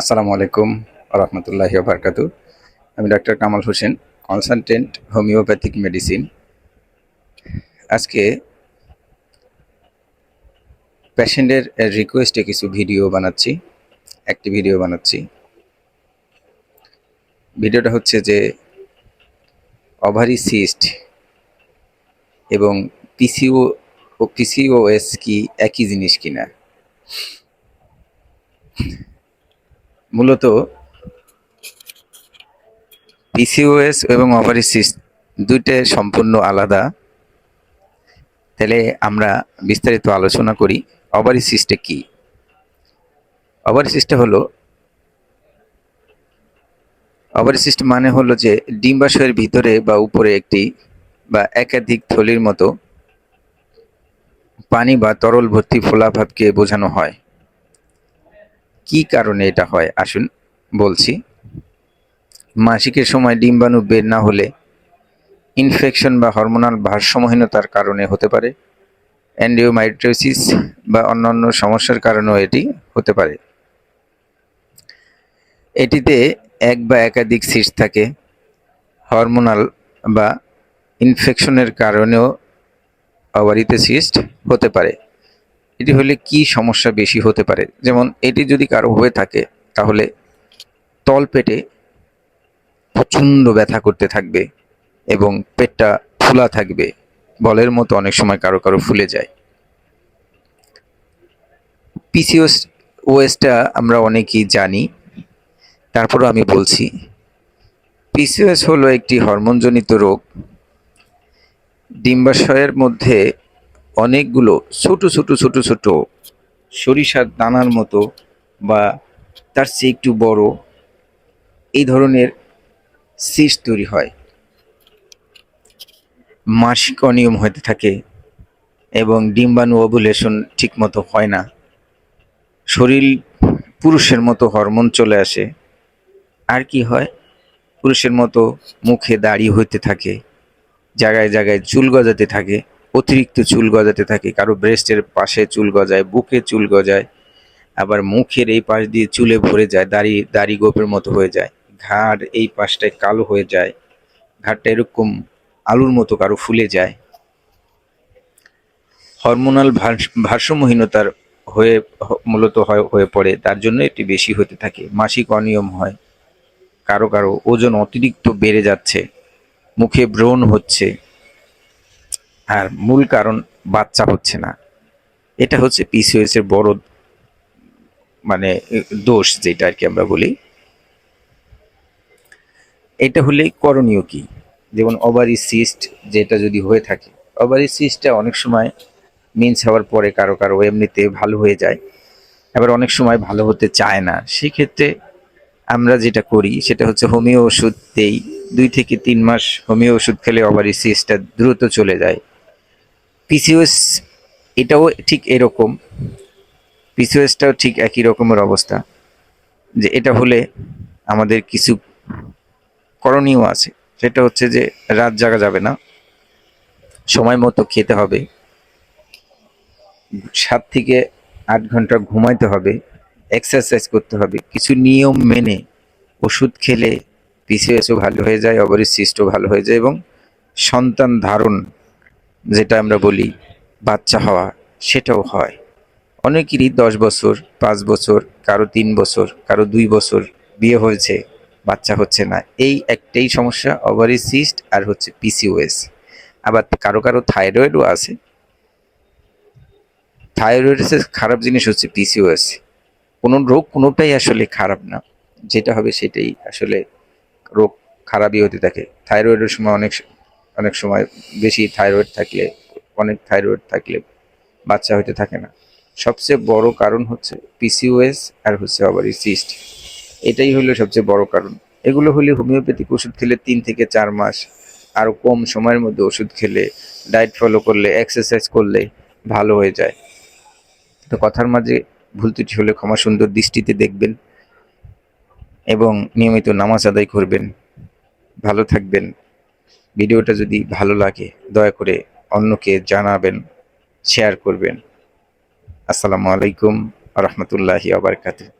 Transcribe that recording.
আসসালামু আলাইকুম রহমতুল্লাহি বারকাত আমি doctor Kamal Hossain consultant homeopathic medicine আজকে পেশেন্টের রিকোয়েস্টে কিছু ভিডিও বানাচ্ছি, একটি ভিডিও বানাচ্ছি। ভিডিওটা হচ্ছে যে ওভারি সিস্ট এবং পিসিও ও পিসিওএস কি একই জিনিস কিনা। মূলত পিসিওএস এবং ওভারিসিস দুইটা সম্পূর্ণ আলাদা। তাহলে আমরা বিস্তারিত আলোচনা করি ওভারিসিসটা কি? ওভারিসিসটা হলো ওভারিসিস্ট মানে হলো যে ডিম্বাশয়ের ভিতরে বা উপরে একটি বা একাধিক থলির মতো পানি বা তরল ভর্তি ফোলাভাবকে বোঝানো হয়। কি কারণে এটা হয়? আসুন বলছি। মাসিকের সময় ডিম্বাণু বের না হলে ইনফেকশন বা হরমোনাল ভারসাম্যহীনতার কারণে হতে পারে। অ্যান্ডিওমাইট্রোসিস বা অন্যান্য সমস্যার কারণেও এটি হতে পারে। এটিতে এক বা একাধিক সিস্ট থাকে। হরমোনাল বা ইনফেকশনের কারণেও অবারিত সিস্ট হতে পারে। এটি হলে কি সমস্যা বেশি হতে পারে? যেমন, এটি যদি কারও হয়ে থাকে, তাহলে তল পেটে প্রচণ্ড ব্যথা করতে থাকবে এবং পেটটা ফোলা থাকবে। বলের মতো অনেক সময় কারও কারও ফুলে যায়। পিসিওস ওএসটা আমরা অনেকেই জানি। তারপরও আমি বলছি পিসিওএস হলো একটি হরমোনজনিত রোগ। ডিম্বাশয়ের মধ্যে অনেকগুলো ছোট ছোট ছোট ছোট সরিষার দানার মতো বা তার চেয়ে একটু বড় এই ধরনের সিস্ট তৈরি হয়। মাসিক অনিয়ম হতে থাকে এবং ডিম্বাণু ওভুলেশন ঠিকমতো হয় না। শরীর পুরুষের মতো হরমোন চলে আসে। আর কি হয়? পুরুষের মতো মুখে দাড়ি হইতে থাকে, জায়গায় জায়গায় চুল গজাতে থাকে। অতিরিক্ত চুল গজাতে থাকে, কারও ব্রেস্টের পাশে চুল গজায়, বুকে চুল গজায়, আবার মুখের এই পাশ দিয়ে চুলে ভরে যায়, দাড়ি দাড়ি গোপের মতো হয়ে যায়, ঘাড় এই পাশটায় কালো হয়ে যায়, ঘাড়টা এরকম আলুর মতো কারও ফুলে যায়। হরমোনাল ভারসাম্যহীনতার হয়ে, মূলত হয়- পড়ে, তার জন্য এটি বেশি হতে থাকে, মাসিক অনিয়ম হয়, কারও কারও ওজন অতিরিক্ত বেড়ে যাচ্ছে, মুখে ব্রণ হচ্ছে আর মূল কারণ বাচ্চা হচ্ছে না। এটা হচ্ছে পিসিওএস এর বড় মানে দোষ যেটা আর কি আমরা বলি। এটা হলে করণীয় কি? যেমন ওভারি সিস্ট যেটা যদি হয়ে থাকে। ওভারি সিস্টটা অনেক সময় মিন্স হওয়ার পরে কারও কারও এমনিতে ভালো হয়ে যায়। আবার অনেক সময় ভালো হতে চায় না। সেক্ষেত্রে আমরা যেটা করি, সেটা হচ্ছে হোমিও ওষুধ দেই। দুই থেকে তিন মাস হোমিও ওষুধ খেলে ওভারি সিস্টটা দ্রুত চলে যায়। পিসিওএস এটাও ঠিক এরকম। পিসিওএসটাও ঠিক একই রকমের অবস্থা, যে এটা হলে আমাদের কিছু করণীয় আছে। সেটা হচ্ছে যে রাত জাগা যাবে না, সময় মতো খেতে হবে, সাত থেকে আট ঘণ্টা ঘুমাইতে হবে এক্সারসাইজ করতে হবে, কিছু নিয়ম মেনে ওষুধ খেলে পিসিএসও ভালো হয়ে যায় অবরিসিস্টও ভালো হয়ে যায় এবং সন্তান ধারণ যেটা আমরা বলি বাচ্চা হওয়া, সেটাও হয়। অনেকেরই দশ বছর, পাঁচ বছর, কারও তিন বছর, কারও দুই বছর বিয়ে হয়েছে, বাচ্চা হচ্ছে না। এই একটাই সমস্যা, ওভারি সিস্ট আর হচ্ছে পিসিওএস আবার কারও কারও থাইরয়েডও আছে। থাইরয়েডের খারাপ জিনিস হচ্ছে পিসিওএস কোনো রোগ কোনোটাই আসলে খারাপ না। যেটা হবে সেটাই আসলে রোগ খারাপই হতে থাকে। থাইরয়েডের সময় অনেক অনেক সময় বেশি থাইরয়েড থাকলে, অনেক থাইরয়েড থাকলে বাচ্চা হতে থাকে না। সবচেয়ে বড় কারণ হচ্ছে পিসিওএস আর হচ্ছে ওভারি সিস্ট এটাই হলো সবচেয়ে বড় কারণ। এগুলো হলে হোমিওপ্যাথিক ওষুধ খেলে তিন থেকে চার মাস আরও কম সময়ের মধ্যে ওষুধ খেলে ডায়েট ফলো করলে এক্সারসাইজ করলে ভালো হয়ে যায়। তো কথার মাঝে ভুল ত্রুটি হলে ক্ষমা সুন্দর দৃষ্টিতে দেখবেন এবং নিয়মিত নামাজ আদায় করবেন। ভালো থাকবেন। ভিডিওটা যদি ভালো লাগে দয়া করে অন্যকে জানাবেন শেয়ার করবেন। আসসালামু আলাইকুম রহমতুল্লাহি আবরকাতুহ